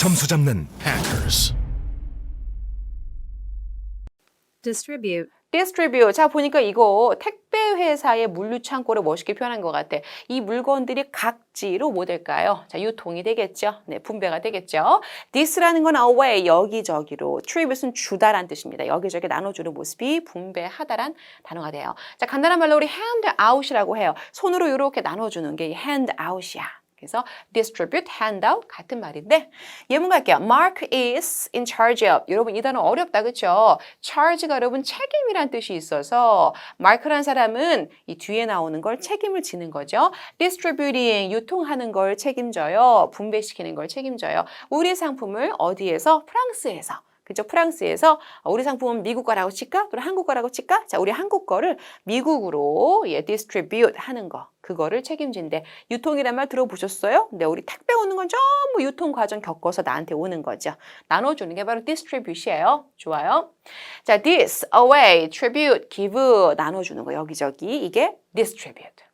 점수 잡는 hackers. distribute, distribute. 자, 보니까 이거 택배 회사의 물류 창고를 멋있게 표현한 것 같아. 이 물건들이 각지로 뭐 될까요? 자, 유통이 되겠죠. 네, 분배가 되겠죠. this라는 건 away, 여기저기로. tribut은 주다란 뜻입니다. 여기저기 나눠주는 모습이 분배하다란 단어가 돼요. 자, 간단한 말로 우리 hand out이라고 해요. 손으로 이렇게 나눠주는 게 hand out이야. 그래서 distribute, hand out 같은 말인데 예문 갈게요. Mark is in charge of. 여러분 이 단어 어렵다 그렇죠? charge가 여러분 책임이란 뜻이 있어서 마크란 사람은 이 뒤에 나오는 걸 책임을 지는 거죠. distributing 유통하는 걸 책임져요. 분배시키는 걸 책임져요. 우리 상품을 어디에서? 프랑스에서. 그죠? 프랑스에서 우리 상품은 미국 거라고 칠까? 또는 한국 거라고 칠까? 자, 우리 한국 거를 미국으로 예, distribute 하는 거. 그거를 책임진대. 유통이란 말 들어보셨어요? 근데 우리 택배 오는 건 전부 유통 과정 겪어서 나한테 오는 거죠. 나눠주는 게 바로 distribute이에요. 좋아요. 자, this, away, tribute, give, 나눠주는 거 여기저기 이게 distribute.